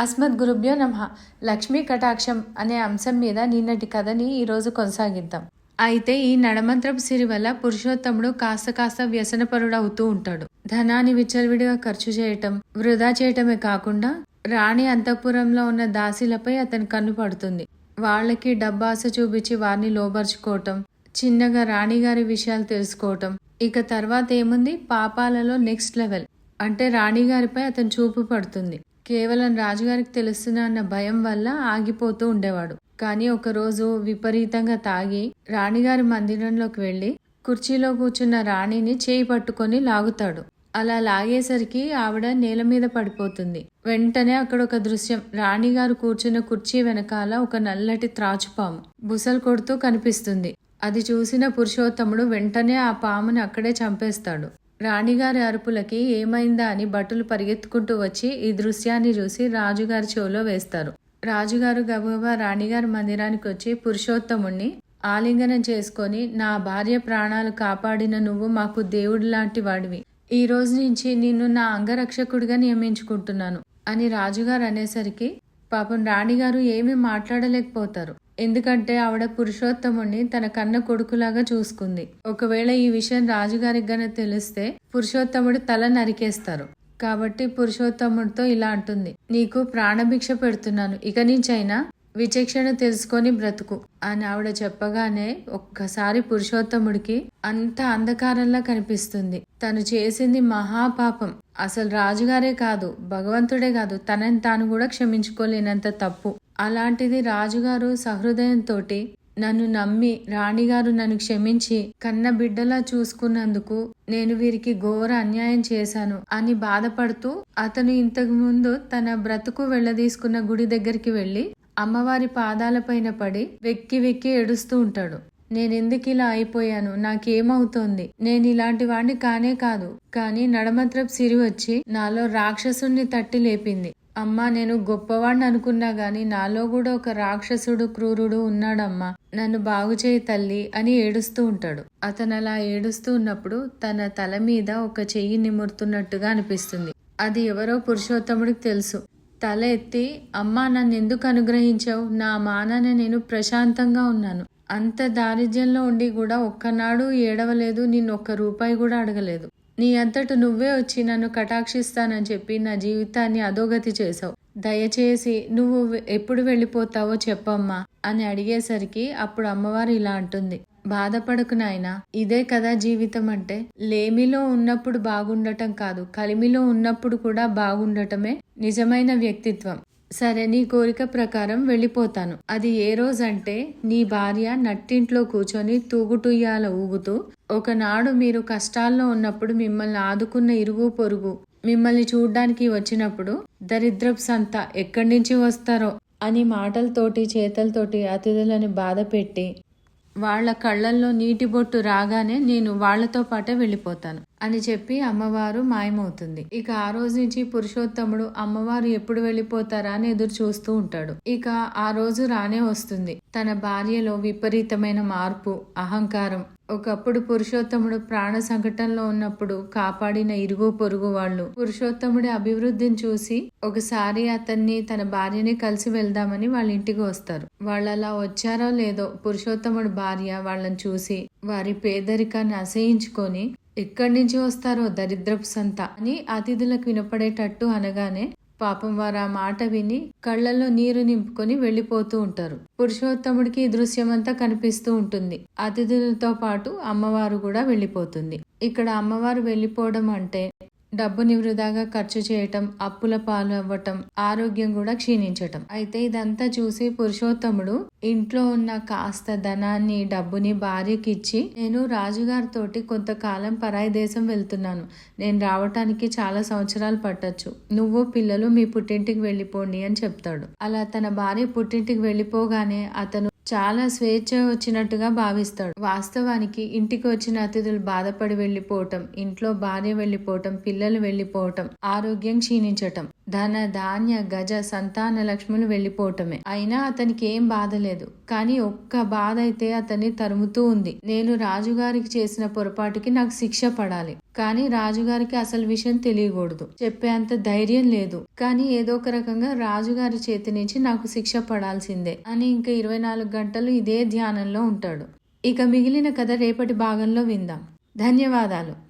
అస్మద్ గురుభ్యో నమ. లక్ష్మీ కటాక్షం అనే అంశం మీద నిన్నటి కథని ఈరోజు కొనసాగిద్దాం. అయితే ఈ నడమంత్రపు సిరి వల్ల పురుషోత్తముడు కాస్త కాస్త వ్యసనపరుడు అవుతూ ఉంటాడు. ధనాన్ని విచ్చలవిడిగా ఖర్చు చేయటం వృధా చేయటమే కాకుండా రాణి అంతఃపురంలో ఉన్న దాసీలపై అతని కన్ను పడుతుంది. వాళ్ళకి డబ్బాస చూపించి వారిని లోబర్చుకోవటం చిన్నగా రాణిగారి విషయాలు తెలుసుకోవటం ఇక తర్వాత ఏముంది? పాపాలలో నెక్స్ట్ లెవెల్. అంటే రాణిగారిపై అతను చూపు పడుతుంది. కేవలం రాజుగారికి తెలుస్తున్నా అన్న భయం వల్ల ఆగిపోతూ ఉండేవాడు. కానీ ఒకరోజు విపరీతంగా తాగి రాణిగారి మందిరంలోకి వెళ్ళి కుర్చీలో కూర్చున్న రాణిని చేయి పట్టుకొని లాగుతాడు. అలా లాగేసరికి ఆవిడ నేల మీద పడిపోతుంది. వెంటనే అక్కడ ఒక దృశ్యం. రాణిగారు కూర్చున్న కుర్చీ వెనకాల ఒక నల్లటి త్రాచుపాము బుసలు కొడుతూ కనిపిస్తుంది. అది చూసిన పురుషోత్తముడు వెంటనే ఆ పాముని అక్కడే చంపేస్తాడు. రాణిగారి అరుపులకి ఏమైందా అని భటులు పరిగెత్తుకుంటూ వచ్చి ఈ దృశ్యాన్ని చూసి రాజుగారి చెవిలో వేస్తారు. రాజుగారు గబగబా రాణిగారి మందిరానికి వచ్చి పురుషోత్తముణ్ణి ఆలింగనం చేసుకొని నా భార్య ప్రాణాలు కాపాడిన నువ్వు మాకు దేవుడి లాంటి వాడివి. ఈ రోజు నుంచి నిన్ను నా అంగరక్షకుడిగా నియమించుకుంటున్నాను అని రాజుగారు అనేసరికి పాపం రాణిగారు ఏమీ మాట్లాడలేకపోతారు. ఎందుకంటే ఆవిడ పురుషోత్తముణ్ణి తన కన్న కొడుకులాగా చూసుకుంది. ఒకవేళ ఈ విషయం రాజుగారికి గనక తెలిస్తే పురుషోత్తముడు తల నరికేస్తారు. కాబట్టి పురుషోత్తముడితో ఇలా అంటుంది. నీకు ప్రాణభిక్ష పెడుతున్నాను. ఇక నుంచైనా విచక్షణ తెలుసుకొని బ్రతుకు అని ఆవిడ చెప్పగానే ఒక్కసారి పురుషోత్తముడికి అంత అంధకారంలా కనిపిస్తుంది. తను చేసింది మహాపాపం. అసలు రాజుగారే కాదు భగవంతుడే కాదు తనని తాను కూడా క్షమించుకోలేనంత తప్పు. అలాంటిది రాజుగారు సహృదయంతో నన్ను నమ్మి రాణిగారు నన్ను క్షమించి కన్న బిడ్డలా చూసుకున్నందుకు నేను వీరికి ఘోర అన్యాయం చేశాను అని బాధపడుతూ అతను ఇంతకు ముందు తన బ్రతుకు వెళ్ళదీసుకున్న గుడి దగ్గరికి వెళ్ళి అమ్మవారి పాదాలపైన పడి వెక్కి వెక్కి ఏడుస్తూ ఉంటాడు. నేనెందుకు ఇలా అయిపోయాను? నాకేమవుతోంది? నేను ఇలాంటి వాడిని కానే కాదు. కానీ నడమత్రపు సిరి వచ్చి నాలో రాక్షసుణ్ణి తట్టి లేపింది. అమ్మా నేను గొప్పవాడిని అనుకున్నా గాని నాలో కూడా ఒక రాక్షసుడు క్రూరుడు ఉన్నాడమ్మా. నన్ను బాగు చేయి తల్లి అని ఏడుస్తూ ఉంటాడు. అతను అలా ఏడుస్తూ ఉన్నప్పుడు తన తల మీద ఒక చెయ్యి నిమురుతున్నట్టుగా అనిపిస్తుంది. అది ఎవరో పురుషోత్తముడికి తెలుసు. తల ఎత్తి అమ్మా నన్ను ఎందుకు అనుగ్రహించావు? నా మానాన నేను ప్రశాంతంగా ఉన్నాను. అంత దారిద్ర్యంలో ఉండి కూడా ఒక్కనాడు ఏడవలేదు నిన్ను ఒక్క రూపాయి కూడా అడగలేదు. నీ అంతట నువ్వే వచ్చి నన్ను కటాక్షిస్తానని చెప్పి నా జీవితాన్ని అధోగతి చేశావు. దయచేసి నువ్వు ఎప్పుడు వెళ్ళిపోతావో చెప్పమ్మా అని అడిగేసరికి అప్పుడు అమ్మవారు ఇలా అంటుంది. బాధపడకు నాయనా ఇదే కదా జీవితం అంటే. లేమిలో ఉన్నప్పుడు బాగుండటం కాదు కలిమిలో ఉన్నప్పుడు కూడా బాగుండటమే నిజమైన వ్యక్తిత్వం. సరే నీ కోరిక ప్రకారం వెళ్ళిపోతాను. అది ఏ రోజంటే నీ భార్య నట్టింట్లో కూర్చొని తూగుటుయ్యాల ఊగుతూ ఒకనాడు మీరు కష్టాల్లో ఉన్నప్పుడు మిమ్మల్ని ఆదుకున్న ఇరుగు పొరుగు మిమ్మల్ని చూడ్డానికి వచ్చినప్పుడు దరిద్రపు సంత ఎక్కడి నుంచి వస్తారో అని మాటలతోటి చేతలతోటి అతిథులను బాధ పెట్టి వాళ్ళ కళ్ళల్లో నీటి బొట్టు రాగానే నేను వాళ్ళతో పాటే వెళ్ళిపోతాను. అని చెప్పి అమ్మవారు మాయమవుతుంది. ఇక ఆ రోజు నుంచి పురుషోత్తముడు అమ్మవారు ఎప్పుడు వెళ్ళిపోతారా అని ఎదురు చూస్తూ ఉంటాడు. ఇక ఆ రోజు రానే వస్తుంది. తన భార్యలో విపరీతమైన మార్పు అహంకారం. ఒకప్పుడు పురుషోత్తముడు ప్రాణ సంకటంలో ఉన్నప్పుడు కాపాడిన ఇరుగు పొరుగు వాళ్ళు. పురుషోత్తముడి అభివృద్ధిని చూసి ఒకసారి అతన్ని తన భార్యని కలిసి వెళ్దామని వాళ్ళ ఇంటికి వస్తారు. వాళ్ళు అలా వచ్చారో లేదో పురుషోత్తముడు భార్య వాళ్ళని చూసి వారి పేదరికాన్ని అసహించుకొని ఎక్కడి నుంచి వస్తారో దరిద్రపు సంత అని అతిథులకు వినపడేటట్టు అనగానే పాపం వారు ఆ మాట విని కళ్ళల్లో నీరు నింపుకొని వెళ్ళిపోతూ ఉంటారు. పురుషోత్తముడికి ఈ దృశ్యమంతా కనిపిస్తూ ఉంటుంది. అతిథులతో పాటు అమ్మవారు కూడా వెళ్ళిపోతుంది. ఇక్కడ అమ్మవారు వెళ్ళిపోవడం అంటే డబ్బుని వృధాగా ఖర్చు చేయటం అప్పుల పాలు అవ్వటం ఆరోగ్యం కూడా క్షీణించటం. అయితే ఇదంతా చూసి పురుషోత్తముడు ఇంట్లో ఉన్న కాస్త ధనాన్ని డబ్బుని భార్యకి ఇచ్చి నేను రాజుగారితోటి కొంతకాలం పరాయి దేశం వెళ్తున్నాను. నేను రావటానికి చాలా సంవత్సరాలు పట్టొచ్చు. నువ్వు పిల్లలు మీ పుట్టింటికి వెళ్ళిపోండి అని చెప్తాడు. అలా తన భార్య పుట్టింటికి వెళ్ళిపోగానే అతను చాలా స్వేచ్ఛ వచ్చినట్టుగా భావిస్తాడు. వాస్తవానికి ఇంటికి వచ్చిన అతిథులు బాధపడి వెళ్ళిపోవటం ఇంట్లో భార్య వెళ్ళిపోవటం పిల్లలు వెళ్ళిపోవటం ఆరోగ్యం క్షీణించటం ధన ధాన్య గజ సంతాన లక్ష్ములు వెళ్ళిపోవటమే అయినా అతనికి ఏం బాధ లేదు. కానీ ఒక్క బాధ అయితే అతన్ని తరుముతూ ఉంది. నేను రాజుగారికి చేసిన పొరపాటుకి నాకు శిక్ష పడాలి. కానీ రాజుగారికి అసలు విషయం తెలియకూడదు. చెప్పేంత ధైర్యం లేదు. కానీ ఏదో ఒక రకంగా రాజుగారి చేతి నుంచి నాకు శిక్ష పడాల్సిందే అని ఇంకా ఇరవై నాలుగు గంటలు ఇదే ధ్యానంలో ఉంటాడు. ఇక మిగిలిన కథ రేపటి భాగంలో విందాం. ధన్యవాదాలు.